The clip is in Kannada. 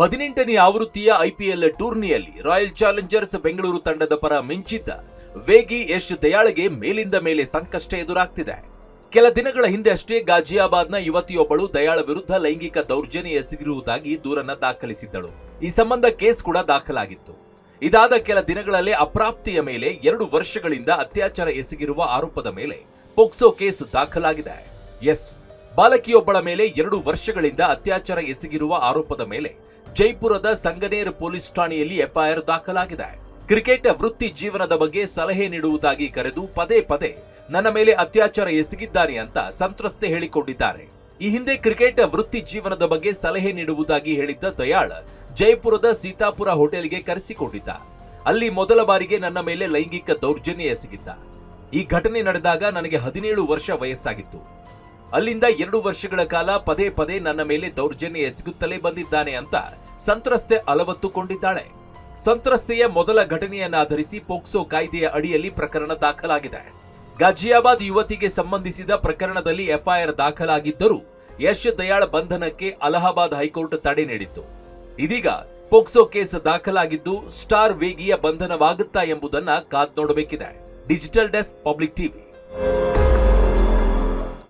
ಹದಿನೆಂಟನೇ ಆವೃತ್ತಿಯ ಐಪಿಎಲ್ ಟೂರ್ನಿಯಲ್ಲಿ ರಾಯಲ್ ಚಾಲೆಂಜರ್ಸ್ ಬೆಂಗಳೂರು ತಂಡದ ಪರ ಮಿಂಚಿದ್ದ ವೇಗಿ ಯಶ್ ದಯಾಳ್ಗೆ ಮೇಲಿಂದ ಮೇಲೆ ಸಂಕಷ್ಟ ಎದುರಾಗ್ತಿದೆ. ಕೆಲ ದಿನಗಳ ಹಿಂದೆ ಅಷ್ಟೇ ಗಾಜಿಯಾಬಾದ್ನ ಯುವತಿಯೊಬ್ಬಳು ದಯಾಳ ವಿರುದ್ಧ ಲೈಂಗಿಕ ದೌರ್ಜನ್ಯ ಎಸಗಿರುವುದಾಗಿ ದೂರನ್ನ ದಾಖಲಿಸಿದ್ದಳು. ಈ ಸಂಬಂಧ ಕೇಸ್ ಕೂಡ ದಾಖಲಾಗಿತ್ತು. ಇದಾದ ಕೆಲ ದಿನಗಳಲ್ಲೇ ಅಪ್ರಾಪ್ತಿಯ ಮೇಲೆ ಎರಡು ವರ್ಷಗಳಿಂದ ಅತ್ಯಾಚಾರ ಎಸಗಿರುವ ಆರೋಪದ ಮೇಲೆ ಪೋಕ್ಸೋ ಕೇಸ್ ದಾಖಲಾಗಿದೆ. ಎಸ್. ಬಾಲಕಿಯೊಬ್ಬಳ ಮೇಲೆ ಎರಡು ವರ್ಷಗಳಿಂದ ಅತ್ಯಾಚಾರ ಎಸಗಿರುವ ಆರೋಪದ ಮೇಲೆ ಜೈಪುರದ ಸಂಗನೇರ್ ಪೊಲೀಸ್ ಠಾಣೆಯಲ್ಲಿ ಎಫ್ಐಆರ್ ದಾಖಲಾಗಿದೆ. ಕ್ರಿಕೆಟ್ ವೃತ್ತಿ ಜೀವನದ ಬಗ್ಗೆ ಸಲಹೆ ನೀಡುವುದಾಗಿ ಕರೆದು ಪದೇ ಪದೇ ನನ್ನ ಮೇಲೆ ಅತ್ಯಾಚಾರ ಎಸಗಿದ್ದಾನೆ ಅಂತ ಸಂತ್ರಸ್ತೆ ಹೇಳಿಕೊಂಡಿದ್ದಾರೆ. ಈ ಹಿಂದೆ ಕ್ರಿಕೆಟ್ ವೃತ್ತಿ ಜೀವನದ ಬಗ್ಗೆ ಸಲಹೆ ನೀಡುವುದಾಗಿ ಹೇಳಿದ್ದ ದಯಾಳ್ ಜೈಪುರದ ಸೀತಾಪುರ ಹೋಟೆಲ್ಗೆ ಕರೆಸಿಕೊಂಡಿದ್ದ. ಅಲ್ಲಿ ಮೊದಲ ಬಾರಿಗೆ ನನ್ನ ಮೇಲೆ ಲೈಂಗಿಕ ದೌರ್ಜನ್ಯ ಎಸಗಿದ್ದ. ಈ ಘಟನೆ ನಡೆದಾಗ ನನಗೆ ಹದಿನೇಳು ವರ್ಷ ವಯಸ್ಸಾಗಿತ್ತು. ಅಲ್ಲಿಂದ ಎರಡು ವರ್ಷಗಳ ಕಾಲ ಪದೇ ಪದೇ ನನ್ನ ಮೇಲೆ ದೌರ್ಜನ್ಯ ಎಸಗುತ್ತಲೇ ಬಂದಿದ್ದಾನೆ ಅಂತ ಸಂತ್ರಸ್ತೆ ಅಲವತ್ತುಕೊಂಡಿದ್ದಾಳೆ ಸಂತ್ರಸ್ತೆಯ ಮೊದಲ ಘಟನೆಯನ್ನಾಧರಿಸಿ ಪೋಕ್ಸೋ ಕಾಯ್ದೆಯ ಅಡಿಯಲ್ಲಿ ಪ್ರಕರಣ ದಾಖಲಾಗಿದೆ. ಗಾಜಿಯಾಬಾದ್ ಯುವತಿಗೆ ಸಂಬಂಧಿಸಿದ ಪ್ರಕರಣದಲ್ಲಿ ಎಫ್ಐಆರ್ ದಾಖಲಾಗಿದ್ದರೂ ಯಶ್ ದಯಾಳ್ ಬಂಧನಕ್ಕೆ ಅಲಹಾಬಾದ್ ಹೈಕೋರ್ಟ್ ತಡೆ ನೀಡಿತ್ತು. ಇದೀಗ ಪೋಕ್ಸೋ ಕೇಸ್ ದಾಖಲಾಗಿದ್ದು ಸ್ಟಾರ್ ವೇಗಿಯ ಬಂಧನವಾಗುತ್ತಾ ಎಂಬುದನ್ನ ಕಾದ್ ನೋಡಬೇಕಿದೆ ಡಿಜಿಟಲ್ ಡೆಸ್ಕ್ ಪಬ್ಲಿಕ್ ಟಿವಿ.